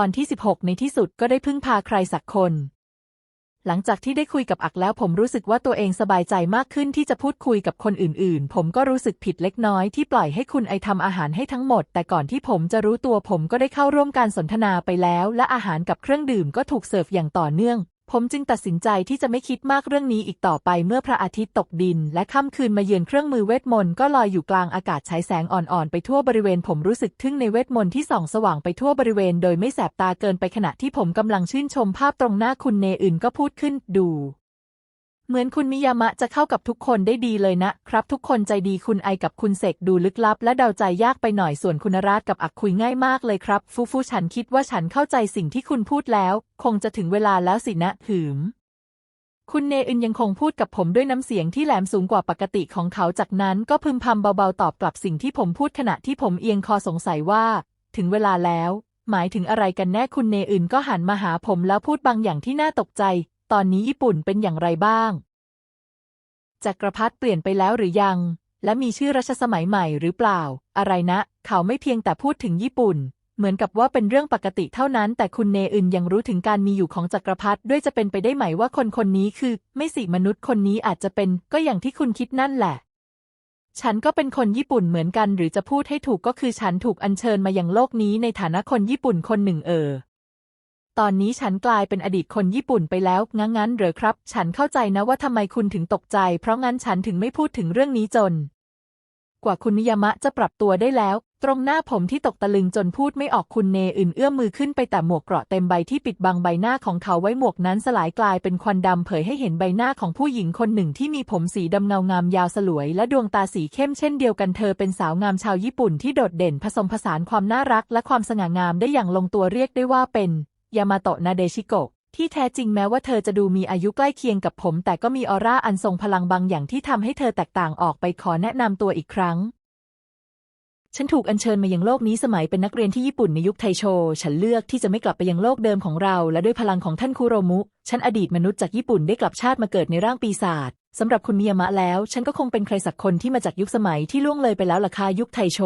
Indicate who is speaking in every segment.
Speaker 1: ตอนที่ 16 ในที่สุดก็ได้พึ่งพาใครสักคน หลังจากที่ได้คุยกับอักแล้วผมรู้สึกว่าตัวเองสบายใจมากขึ้นที่จะพูดคุยกับคนอื่นๆ ผมก็รู้สึกผิดเล็กน้อยที่ปล่อยให้คุณไอทำอาหารให้ทั้งหมด แต่ก่อนที่ผมจะรู้ตัวผมก็ได้เข้าร่วมการสนทนาไปแล้ว และอาหารกับเครื่องดื่มก็ถูกเสิร์ฟอย่างต่อเนื่อง ผมจึงตัดสินใจที่จะไม่คิดมากเรื่องนี้อีกต่อไปเมื่อพระอาทิตย์ตกดิน และค่ำคืนมาเยือนเครื่องมือเวทมนต์ก็ลอยอยู่กลางอากาศใช้แสงอ่อนๆ ไปทั่วบริเวณผมรู้สึกทึ่งในเวทมนต์ที่ส่องสว่างไปทั่วบริเวณโดยไม่แสบตาเกินไปขณะที่ผมกำลังชื่นชมภาพตรงหน้าคุณเนอื่นก็พูดขึ้นดู เหมือนคุณมิยามะจะเข้ากับทุกคนได้ดีเลยนะครับ ทุกคนใจดีคุณไอกับคุณเสกดูลึกลับ และเดาใจยากไปหน่อยส่วนคุณราชกับอักคุยง่ายมากเลยครับ ฟูฟูฉันคิดว่าฉันเข้าใจสิ่งที่คุณพูดแล้ว คงจะถึงเวลาแล้วสินะหืม คุณเนอึนยังคงพูดกับผมด้วยน้ำเสียงที่แหลมสูงกว่าปกติของเขาจากนั้นก็พึมพำเบาๆตอบกลับสิ่งที่ผมพูดขณะที่ผมเอียงคอสงสัยว่า ถึงเวลาแล้ว หมายถึงอะไรกันแน่คุณเนอึนก็หันมาหาผมแล้วพูดบางอย่างที่น่าตกใจ ตอนนี้ญี่ปุ่นเป็นอย่างไรบ้าง จักรพรรดิเปลี่ยนไปแล้วหรือยัง และมีชื่อรัชสมัยใหม่หรือเปล่า อะไรนะ เขาไม่เพียงแต่พูดถึงญี่ปุ่น เหมือนกับว่าเป็นเรื่องปกติเท่านั้น แต่คุณเนอึนยังรู้ถึงการมีอยู่ของจักรพรรดิด้วยจะเป็นไปได้ไหมว่าคนคนนี้คือ ไม่สิมนุษย์คนนี้อาจจะเป็น ก็อย่างที่คุณคิดนั่นแหละฉันก็เป็นคนญี่ปุ่นเหมือนกันหรือจะพูดให้ถูกก็คือฉันถูกอัญเชิญมาอยังโลกนี้ในฐานะคนญี่ปุ่นคนหนึ่งเออ ตอนนี้ฉันกลายเป็นอดีตคนญี่ปุ่นไปแล้ว งั้นงั้นเหรอครับ ฉันเข้าใจนะว่าทำไมคุณถึงตกใจ เพราะงั้นฉันถึงไม่พูดถึงเรื่องนี้จน กว่าคุณนิยามะจะปรับตัวได้แล้ว ตรงหน้าผมที่ตกตะลึงจนพูดไม่ออกคุณเนอื่นเอื้อมมือขึ้นไปแต่หมวกเกราะเต็มใบที่ปิดบังใบหน้าของเขาไว้หมวกนั้นสลายกลายเป็นควันดำเผยให้เห็นใบหน้าของผู้หญิงคนหนึ่งที่มีผมสีดำเงางามยาวสลวย และดวงตาสีเข้มเช่นเดียวกันเธอเป็นสาวงามชาวญี่ปุ่นที่โดดเด่นผสมผสานความน่ารัก และความสง่างามได้อย่างลงตัวเรียกได้ว่าเป็น ยามาโตะนาเดชิโกะที่แท้จริงแม้ว่าเธอจะดูมีอายุใกล้เคียงกับผม แต่ก็มีออร่าอันทรงพลังบางอย่างที่ทำให้เธอแตกต่างออกไปขอแนะนำตัวอีกครั้ง ฉันถูกอัญเชิญมายังโลกนี้สมัยเป็นนักเรียนที่ญี่ปุ่นในยุคไทโช ฉันเลือกที่จะไม่กลับไปยังโลกเดิมของเรา และด้วยพลังของท่านคุโรมุ ฉันอดีตมนุษย์จากญี่ปุ่นได้กลับชาติมาเกิดในร่างปีศาจสำหรับคุณมิยามะแล้ว ฉันก็คงเป็นใครสักคนที่มาจากยุคสมัยที่ล่วงเลยไปแล้วล่ะค่ะยุคไทโช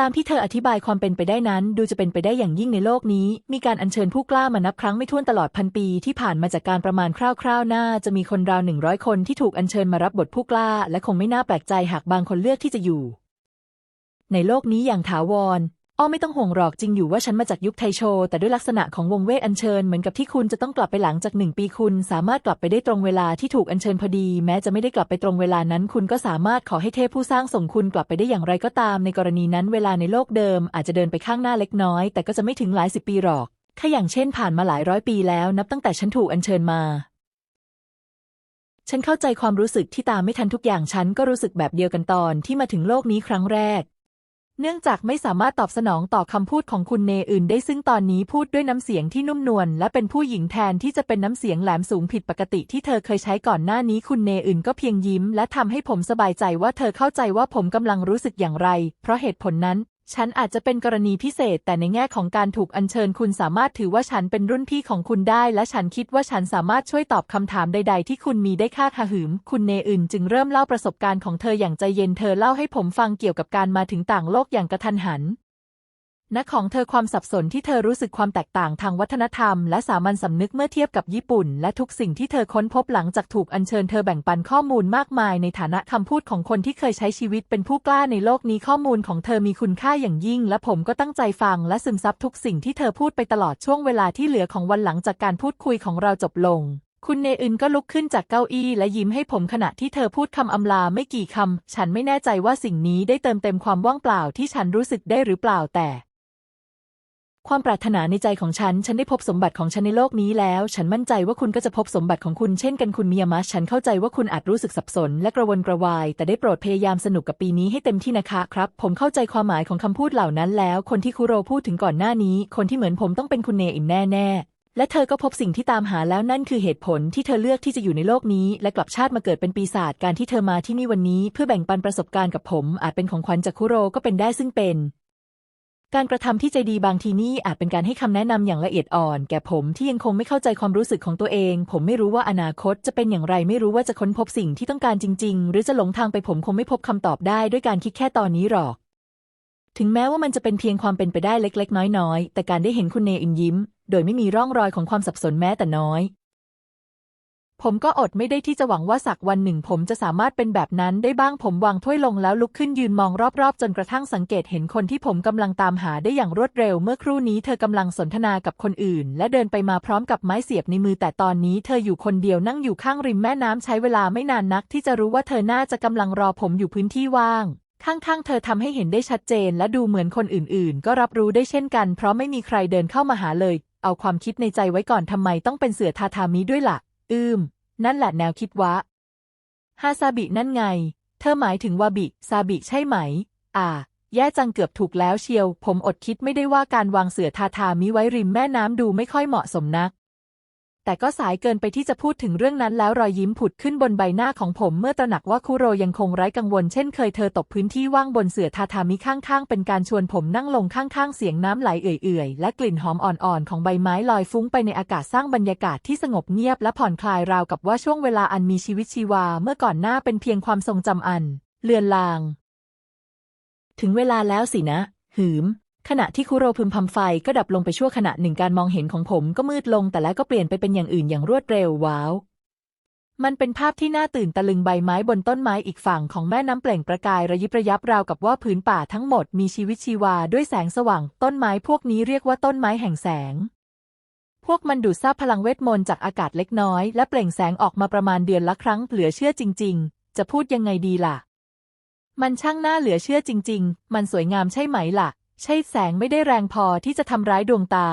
Speaker 1: ตามที่เธออธิบายความเป็นไปได้นั้น ดูจะเป็นไปได้อย่างยิ่งในโลกนี้ มีการอัญเชิญผู้กล้ามานับครั้งไม่ถ้วนตลอดพันปีที่ผ่านมาจากการประมาณคร่าวๆ น่าจะมีคนราวหนึ่งร้อยคนที่ถูกอัญเชิญมารับบทผู้กล้า และคงไม่น่าแปลกใจหากบางคนเลือกที่จะอยู่ ในโลกนี้อย่างถาวร อ้อไม่ต้องห่วงหรอกจริงอยู่ว่าฉันมาจากยุคไทโช แต่ด้วยลักษณะของวงเวทอัญเชิญเหมือนกับที่คุณจะต้องกลับไปหลังจากหนึ่งปีคุณ สามารถกลับไปได้ตรงเวลาที่ถูกอัญเชิญพอดี แม้จะไม่ได้กลับไปตรงเวลานั้น คุณก็สามารถขอให้เทพผู้สร้างส่งคุณกลับไปได้อย่างไรก็ตาม ในกรณีนั้นเวลาในโลกเดิม อาจจะเดินไปข้างหน้าเล็กน้อย แต่ก็จะไม่ถึงหลายสิบปีหรอกถ้าอย่างเช่นผ่านมาหลายร้อยปีแล้ว นับตั้งแต่ฉันถูกอัญเชิญมาฉันเข้าใจความรู้สึกที่ตามไม่ทันทุกอย่างฉันก็รู้สึกแบบเดียวกันตอนที่มาถึงโลกนี้ครั้งแรก เนื่องจากไม่สามารถตอบสนองต่อคำพูดของคุณเนอื่นได้ซึ่งตอนนี้พูดด้วยน้ำเสียงที่นุ่มนวลและเป็นผู้หญิงแทนที่จะเป็นน้ำเสียงแหลมสูงผิดปกติที่เธอเคยใช้ก่อนหน้านี้คุณเนอื่นก็เพียงยิ้ม และทำให้ผมสบายใจว่าเธอเข้าใจว่าผมกำลังรู้สึกอย่างไร เพราะเหตุผลนั้น ฉันอาจจะเป็นกรณีพิเศษ แต่ในแง่ของการถูกอัญเชิญคุณสามารถถือว่าฉันเป็นรุ่นพี่ของคุณได้ และฉันคิดว่าฉันสามารถช่วยตอบคำถามใด ๆ ที่คุณมีได้ค่าคาหืม คุณเนอื่นจึงเริ่มเล่าประสบการณ์ของเธออย่างใจเย็นเธอเล่าให้ผมฟังเกี่ยวกับการมาถึงต่างโลกอย่างกระทันหัน ณของเธอความสับสนที่เธอรู้สึกความแตกต่างทางวัฒนธรรม และสามัญสำนึกเมื่อเทียบกับญี่ปุ่น และทุกสิ่งที่เธอค้นพบหลังจากถูกอัญเชิญเธอแบ่งปันข้อมูลมากมายในฐานะคำพูดของคนที่เคยใช้ชีวิตเป็นผู้กล้าในโลกนี้ข้อมูลของเธอมีคุณค่าอย่างยิ่ง และผมก็ตั้งใจฟังและซึมซับทุกสิ่งที่เธอพูดไปตลอดช่วงเวลาที่เหลือของวันหลังจากการพูดคุยของเราจบลงคุณเนอึนก็ลุกขึ้นจากเก้าอี้และยิ้มให้ผมขณะที่เธอพูดคำอำลาไม่กี่คำ ฉันไม่แน่ใจว่าสิ่งนี้ได้เติมเต็มความว่างเปล่าที่ฉันรู้สึกได้หรือเปล่าแต่ ความปรารถนาในใจของฉัน ฉันได้พบสมบัติของฉันในโลกนี้แล้ว ฉันมั่นใจว่าคุณก็จะพบสมบัติของคุณเช่นกันคุณมิยามะ ฉันเข้าใจว่าคุณอาจรู้สึกสับสน และกระวนกระวาย แต่ได้โปรดพยายามสนุกกับปีนี้ให้เต็มที่นะคะครับ ผมเข้าใจความหมายของคำพูดเหล่านั้นแล้ว คนที่คุโรพูดถึงก่อนหน้านี้ คนที่เหมือนผมต้องเป็นคุณเนอิมแน่ๆและเธอก็พบสิ่งที่ตามหาแล้วนั่นคือเหตุผลที่เธอเลือกที่จะอยู่ในโลกนี้ และกลับชาติมาเกิดเป็นปีศาจการที่เธอมาที่นี่วันนี้ เพื่อแบ่งปันประสบการณ์กับผม อาจเป็นของขวัญจากคุโรก็เป็นได้ซึ่งเป็น การกระทำที่ใจดีบางทีนี่อาจเป็นการให้คำแนะนำอย่างละเอียดอ่อน แก่ผมที่ยังคงไม่เข้าใจความรู้สึกของตัวเอง ผมไม่รู้ว่าอนาคตจะเป็นอย่างไร ไม่รู้ว่าจะค้นพบสิ่งที่ต้องการจริง ๆ หรือจะหลงทางไปผมคงไม่พบคำตอบได้ด้วยการคิดแค่ตอนนี้หรอก ถึงแม้ว่ามันจะเป็นเพียงความเป็นไปได้เล็ก ๆ น้อยๆแต่การได้เห็นคุณเนอินยิ้ม โดยไม่มีร่องรอยของความสับสนแม้แต่น้อย ผมก็อดไม่ได้ที่จะหวังว่าสักวันหนึ่งผมจะสามารถเป็นแบบนั้นได้บ้างผมวางถ้วยลงแล้วลุกขึ้นยืนมองรอบๆ จนกระทั่งสังเกตเห็นคนที่ผมกำลังตามหาได้อย่างรวดเร็ว เมื่อครู่นี้เธอกำลังสนทนากับคนอื่น และเดินไปมาพร้อมกับไม้เสียบในมือแต่ตอนนี้เธออยู่คนเดียวนั่งอยู่ข้างริมแม่น้ำใช้เวลาไม่นานนัก ที่จะรู้ว่าเธอน่าจะกำลังรอผมอยู่พื้นที่ว่างข้างๆ เธอทำให้เห็นได้ชัดเจนและดูเหมือนคนอื่นๆ ก็รับรู้ได้เช่นกัน เพราะไม่มีใครเดินเข้ามาหาเลย เอาความคิดในใจไว้ก่อนทำไมต้องเป็นเสือทาทามิด้วยละ่ะ อืม นั่นแหละแนวคิดวะ ฮาซาบินั่นไง เธอหมายถึงวาบิ ซาบิใช่ไหม อ่า แย่จังเกือบถูกแล้วเชียว ผมอดคิดไม่ได้ว่าการวางเสือทาทามิไว้ริมแม่น้ำดูไม่ค่อยเหมาะสมนัก แต่ก็สายเกินไปที่จะพูดถึงเรื่องนั้นแล้วรอยยิ้มผุดขึ้นบนใบหน้าของผมเมื่อตระหนักว่าคุโรยังคงไร้กังวลเช่นเคยเธอตกพื้นที่ว่างบนเสื่อทาทามิข้างๆ เป็นการชวนผมนั่งลงข้างๆ เสียงน้ำไหลเอื่อยๆ และกลิ่นหอมอ่อนๆ ของใบไม้ลอยฟุ้งไปในอากาศสร้างบรรยากาศที่สงบเงียบและผ่อนคลายราวกับว่าช่วงเวลาอันมีชีวิตชีวาเมื่อก่อนหน้าเป็นเพียงความทรงจำอัน เลือนลาง ถึงเวลาแล้วสินะ หืม ขณะที่คุโรพึมพำไฟก็ดับลงไปชั่วขณะหนึ่งการมองเห็นของผมก็มืดลง แต่แล้วก็เปลี่ยนไปเป็นอย่างอื่นอย่างรวดเร็วว้าว มันเป็นภาพที่น่าตื่นตะลึงใบไม้บนต้นไม้อีกฝั่งของแม่น้ำเปล่งประกายระยิบระยับราวกับว่าผืนป่าทั้งหมดมีชีวิตชีวาด้วยแสงสว่าง ต้นไม้พวกนี้เรียกว่าต้นไม้แห่งแสง พวกมันดูดซับพลังเวทมนต์จากอากาศเล็กน้อย และเปล่งแสงออกมาประมาณเดือนละครั้งเหลือเชื่อจริง ๆ จะพูดยังไงดีล่ะ มันช่างน่าเหลือเชื่อจริง ๆ มันสวยงามใช่ไหมล่ะ ใช่แสงไม่ได้แรงพอที่จะทำร้ายดวงตา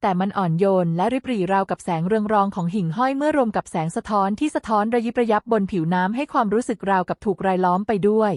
Speaker 1: แต่มันอ่อนโยนและริบหรี่ราวกับแสงเรืองรองของหิ่งห้อยเมื่อรวมกับแสงสะท้อนที่สะท้อนระยิบระยับบนผิวน้ำให้ความรู้สึกราวกับถูกรายล้อมไปด้วย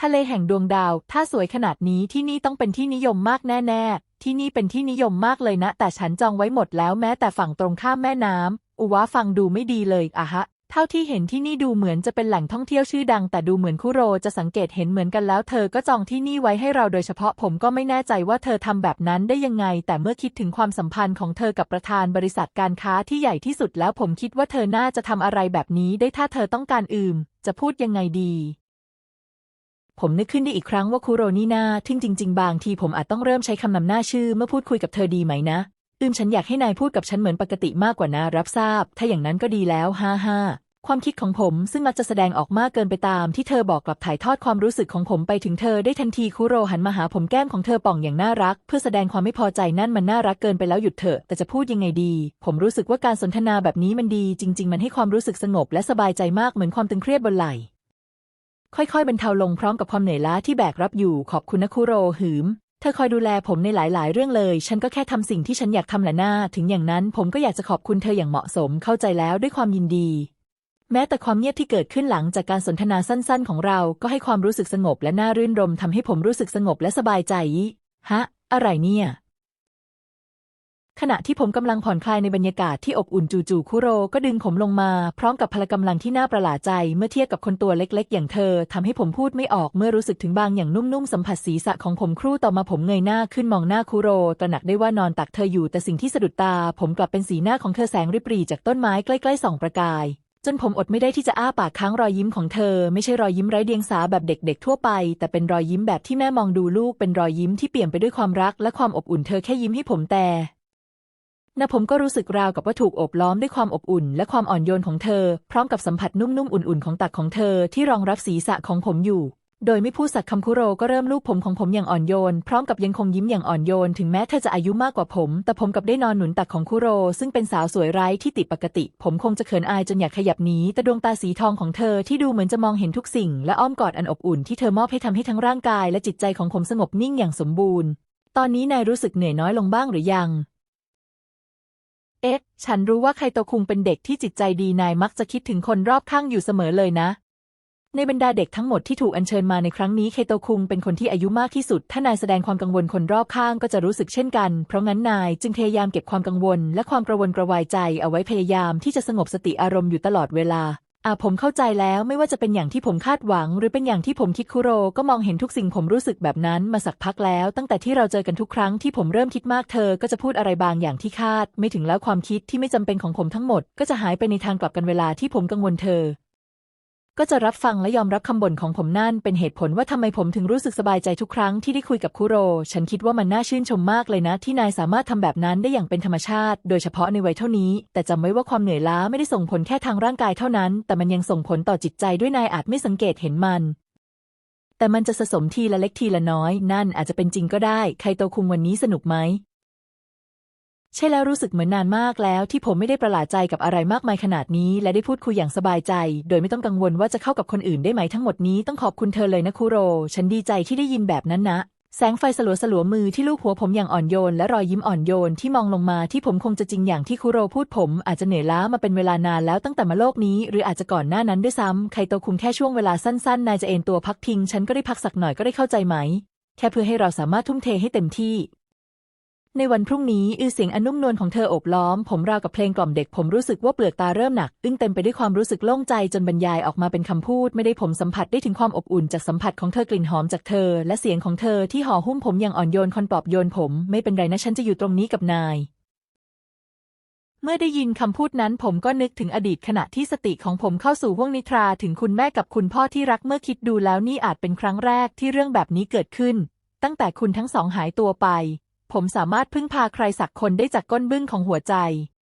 Speaker 1: ทะเลแห่งดวงดาว ถ้าสวยขนาดนี้ที่นี่ต้องเป็นที่นิยมมากแน่ ๆ ที่นี่เป็นที่นิยมมากเลยนะ แต่ฉันจองไว้หมดแล้วแม้แต่ฝั่งตรงข้ามแม่น้ำอุวะฟังดูไม่ดีเลยอะฮะ เท่าที่เห็นที่นี่ดูเหมือนจะเป็นแหล่งท่องเที่ยวชื่อดัง แต่ดูเหมือนคุโรจะสังเกตเห็นเหมือนกันแล้วเธอก็จองที่นี่ไว้ให้เราโดยเฉพาะผมก็ไม่แน่ใจว่าเธอทำแบบนั้นได้ยังไง แต่เมื่อคิดถึงความสัมพันธ์ของเธอกับประธานบริษัทการค้าที่ใหญ่ที่สุดแล้วผมคิดว่าเธอน่าจะทำอะไรแบบนี้ได้ถ้าเธอต้องการอืมจะพูดยังไงดี ผมนึกขึ้นได้อีกครั้งว่าคุโรนี่นาทึ่งจริง ๆ บางทีผมอาจต้องเริ่มใช้คำนำหน้าชื่อเมื่อพูดคุยกับเธอดีไหมนะ อืมฉันอยากให้นายพูดกับฉันเหมือนปกติมากกว่านะรับทราบ ถ้าอย่างนั้นก็ดีแล้วฮ่าฮ่าความคิดของผมซึ่งมักจะแสดงออกมากเกินไปตามที่เธอบอกกลับถ่ายทอดความรู้สึกของผมไปถึงเธอได้ทันทีคุโรหันมาหาผมแก้มของเธอป่องอย่างน่ารัก เพื่อแสดงความไม่พอใจนั่นมันน่ารักเกินไปแล้วหยุดเถอะแต่จะพูดยังไงดี ผมรู้สึกว่าการสนทนาแบบนี้มันดี จริง ๆ มันให้ความรู้สึกสงบและสบายใจมากเหมือนความตึงเครียดบนไหล่ค่อยๆบรรเทาลงพร้อมกับความเหนื่อยล้าที่แบกรับอยู่ขอบคุณนะคุโรหืม เธอคอยดูแลผมในหลายๆ เรื่องเลย ฉันก็แค่ทำสิ่งที่ฉันอยากทำแหละหน้า ถึงอย่างนั้นผมก็อยากจะขอบคุณเธออย่างเหมาะสม เข้าใจแล้วด้วยความยินดี แม้แต่ความเงียบที่เกิดขึ้นหลังจากการสนทนาสั้น ๆ ของเรา ก็ให้ความรู้สึกสงบและน่ารื่นรมทำให้ผมรู้สึกสงบและสบายใจ ฮะ อะไรเนี่ย ขณะที่ผมกำลังผ่อนคลายในบรรยากาศที่อบอุ่นจู่ๆคุโรก็ดึงผมลงมา พร้อมกับพละกำลังที่น่าประหลาดใจเมื่อเทียบกับคนตัวเล็กๆ อย่างเธอทำให้ผมพูดไม่ออกเมื่อรู้สึกถึงบางอย่างนุ่มๆ สัมผัสศีรษะของผมครู่ต่อมาผมเงยหน้าขึ้นมองหน้าคุโรตระหนักได้ว่านอนตักเธออยู่แต่สิ่งที่สะดุดตา ผมกลับเป็นสีหน้าของเธอแสงริบหรี่จากต้นไม้ใกล้ๆส่องประกายจนผมอดไม่ได้ที่จะอ้าปากค้างรอยยิ้มของเธอ ไม่ใช่รอยยิ้มไร้เดียงสาแบบเด็กๆทั่วไป แต่เป็นรอยยิ้มแบบที่แม่มองดูลูกเป็นรอยยิ้มที่เปี่ยมไปด้วยความรักและความอบอุ่นเธอแค่ยิ้มให้ผมแต่ นะผมก็รู้สึกราวกับว่าถูกโอบล้อมด้วยความอบอุ่น และความอ่อนโยนของเธอ พร้อมกับสัมผัสนุ่มๆอุ่นๆของตักของเธอที่รองรับศีรษะของผมอยู่ โดยไม่พูดสักคำคุโรก็เริ่มลูบผมของผมอย่างอ่อนโยน พร้อมกับยังคงยิ้มอย่างอ่อนโยน ถึงแม้เธอจะอายุมากกว่าผม แต่ผมกับได้นอนหนุนตักของคุโร ซึ่งเป็นสาวสวยไร้ที่ติดปกติ ผมคงจะเขินอายจนอยากขยับหนีแต่ดวงตาสีทองของเธอที่ดูเหมือนจะมองเห็นทุกสิ่ง และอ้อมกอดอันอบอุ่นที่เธอมอบให้ทำให้ทั้งร่างกาย และจิตใจของผมสงบนิ่งอย่างสมบูรณ์ ตอนนี้นายรู้สึกเหนื่อยน้อยลงบ้างหรือยัง เอ๊ะ ฉันรู้ว่าไคโตคุงเป็นเด็กที่จิตใจดีนายมักจะคิดถึงคนรอบข้างอยู่เสมอเลยนะ ในบรรดาเด็กทั้งหมดที่ถูกอัญเชิญมาในครั้งนี้ไคโตคุงเป็นคนที่อายุมากที่สุด ถ้านายแสดงความกังวลคนรอบข้างก็จะรู้สึกเช่นกัน เพราะงั้นนายจึงพยายามเก็บความกังวล และความกระวนกระวายใจเอาไว้พยายามที่จะสงบสติอารมณ์อยู่ตลอดเวลา อ่าผมเข้าใจแล้วไม่ว่าจะเป็นอย่างที่ผมคาดหวัง หรือเป็นอย่างที่ผมคิดคุโร ก็มองเห็นทุกสิ่งผมรู้สึกแบบนั้นมาสักพักแล้ว ตั้งแต่ที่เราเจอกันทุกครั้งที่ผมเริ่มคิดมากเธอ ก็จะพูดอะไรบางอย่างที่คาด ไม่ถึงแล้วความคิดที่ไม่จำเป็นของผมทั้งหมด ก็จะหายไปในทางกลับกันเวลาที่ผมกังวลเธอ ก็จะรับฟังและยอมรับคำบ่นของผมนั่นเป็นเหตุผลว่าทำไมผมถึงรู้สึกสบายใจทุกครั้งที่ได้คุยกับคุโร ฉันคิดว่ามันน่าชื่นชมมากเลยนะ ที่นายสามารถทำแบบนั้นได้อย่างเป็นธรรมชาติ โดยเฉพาะในวัยเท่านี้ แต่จำไว้ว่าความเหนื่อยล้าไม่ได้ส่งผลแค่ทางร่างกายเท่านั้น แต่มันยังส่งผลต่อจิตใจด้วยนายอาจไม่สังเกตเห็นมันแต่มันจะสะสมทีละเล็กทีละน้อย นั่นอาจจะเป็นจริงก็ได้ไครโตคุงวันนี้สนุกไหม ใช่แล้วรู้สึกเหมือนนานมากแล้วที่ผมไม่ได้ประหลาดใจกับอะไรมากมายขนาดนี้ และได้พูดคุยอย่างสบายใจ โดยไม่ต้องกังวลว่าจะเข้ากับคนอื่นได้ไหมทั้งหมดนี้ต้องขอบคุณเธอเลยนะคุโร ฉันดีใจที่ได้ยินแบบนั้นนะ แสงไฟสลัวสลัวมือที่ลูบหัวผมอย่างอ่อนโยนและรอยยิ้มอ่อนโยนที่มองลงมาที่ผมคงจะจริงอย่างที่คุโรพูดผมอาจจะเหนื่อยล้ามาเป็นเวลานานแล้วตั้งแต่มาโลกนี้ หรืออาจจะก่อนหน้านั้นด้วยซ้ำไคโตคุงแค่ช่วงเวลาสั้นๆนายจะเอนตัวพักพิง ฉันก็ได้พักสักหน่อยก็ได้เข้าใจไหมแค่เพื่อให้เราสามารถทุ่มเทให้เต็มที่ ในวันพรุ่งนี้อือเสียงอนุ่มนวลของเธอโอบล้อม ผมราวกับเพลงกล่อมเด็กผมรู้สึกว่าเปลือกตาเริ่มหนัก อึ้งเต็มไปด้วยความรู้สึกโล่งใจจนบรรยายออกมาเป็นคำพูดไม่ได้ผมสัมผัสได้ถึงความอบอุ่นจากสัมผัสของเธอกลิ่นหอมจากเธอ และเสียงของเธอที่ห่อหุ้มผมอย่างอ่อนโยนคอนปลอบโยนผม ไม่เป็นไรนะฉันจะอยู่ตรงนี้กับนาย เมื่อได้ยินคำพูดนั้นผมก็นึกถึงอดีตขณะที่สติของผมเข้าสู่ห้วงนิทราถึงคุณแม่กับคุณพ่อที่รักเมื่อคิดดูแล้วนี่อาจเป็นครั้งแรกที่เรื่องแบบนี้เกิดขึ้น ตั้งแต่คุณทั้งสองหายตัวไป ผมสามารถพึ่งพาใครสักคนได้จากก้นบึ้งของหัวใจ